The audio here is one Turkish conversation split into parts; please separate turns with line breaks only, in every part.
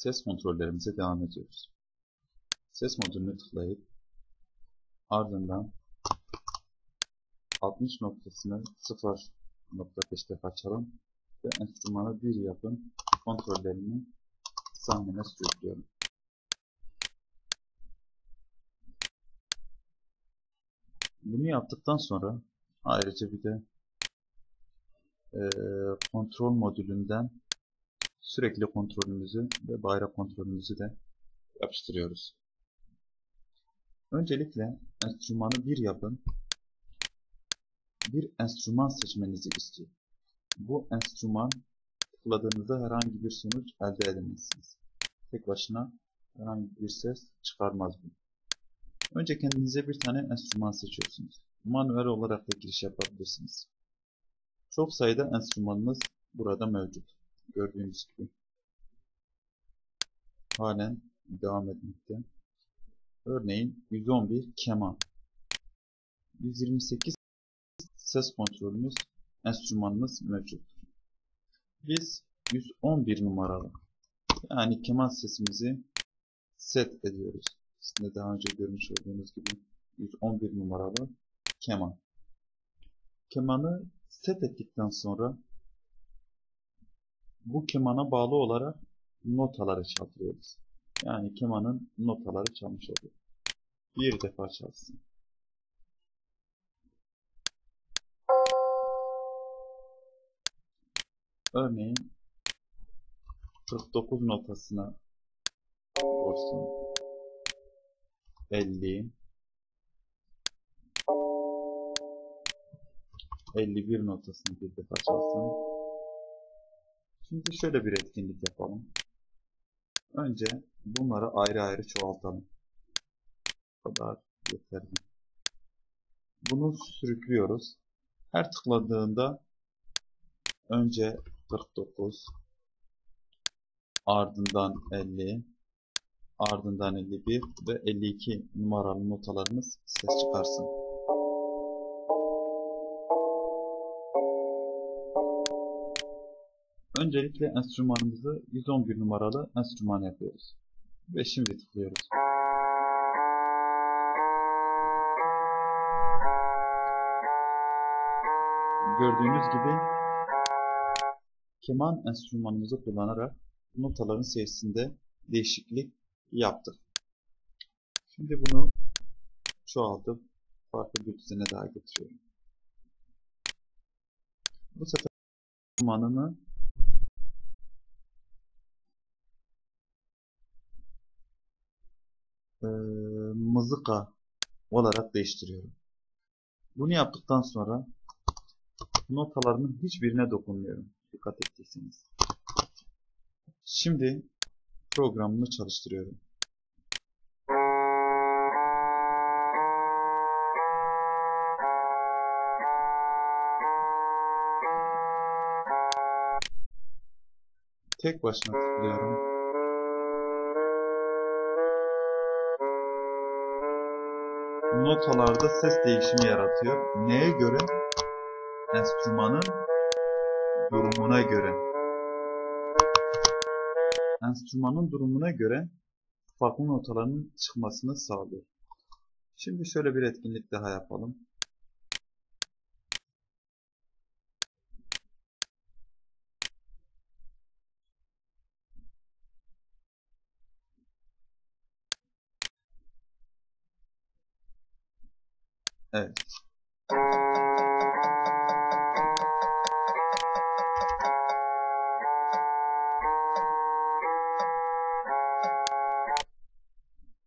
ses kontrollerimize devam ediyoruz. Ses modülünü tıklayıp ardından 60 noktasını 0.5 defa açalım ve enstrümanı bir yapın kontrollerini sahneme sürüklüyorum. Bunu yaptıktan sonra ayrıca bir de e, kontrol modülünden sürekli kontrolümüzü ve bayrak kontrolümüzü de yapıştırıyoruz. Öncelikle enstrümanı bir yapın. Bir enstrüman seçmenizi istiyor. Bu enstrüman tıkladığınızda herhangi bir sonuç elde edemezsiniz. Tek başına herhangi bir ses çıkarmaz bu. Önce kendinize bir tane enstrüman seçiyorsunuz. Manuel olarak da giriş yapabilirsiniz. Çok sayıda enstrümanımız burada mevcut. Gördüğünüz gibi. Halen devam etmekte. Örneğin 111 keman. 128 ses kontrolümüz enstrümanımız mevcut. Biz 111 numaralı yani keman sesimizi set ediyoruz. Sizin de daha önce görmüş olduğunuz gibi 111 numaralı keman. Kemanı set ettikten sonra bu kemana bağlı olarak notaları çalıyoruz. Yani kemanın notaları çalmış oluyor. Bir defa çalsın. Örneğin 49 notasına vursun. 50 51 notasını bir defa çalsın. Şimdi şöyle bir etkinlik yapalım. Önce bunları ayrı ayrı çoğaltalım. Bu kadar yeterli. Bunu sürüklüyoruz. Her tıkladığında önce 49 ardından 50 ardından 51 ve 52 numaralı notalarımız ses çıkarsın. Öncelikle enstrümanımızı 111 numaralı enstrüman yapıyoruz. Ve şimdi tıklıyoruz. Gördüğünüz gibi keman enstrümanımızı kullanarak notaların sesinde değişiklik yaptık. Şimdi bunu çoğaltıp farklı bir düzene daha getiriyorum. Bu sefer enstrümanımı mızıka olarak değiştiriyorum. Bunu yaptıktan sonra notalarının hiçbirine dokunmuyorum. Dikkat ettiyseniz. Şimdi programımı çalıştırıyorum. Tek başına tıklıyorum. Notalarda ses değişimi yaratıyor. Neye göre? Enstrümanın durumuna göre. Enstrümanın durumuna göre farklı notaların çıkmasını sağlıyor. Şimdi şöyle bir etkinlik daha yapalım. Evet.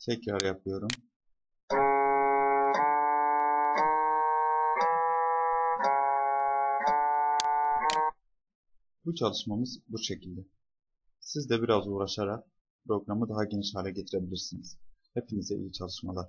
Tekrar yapıyorum. Bu çalışmamız bu şekilde. Siz de biraz uğraşarak programı daha geniş hale getirebilirsiniz. Hepinize iyi çalışmalar.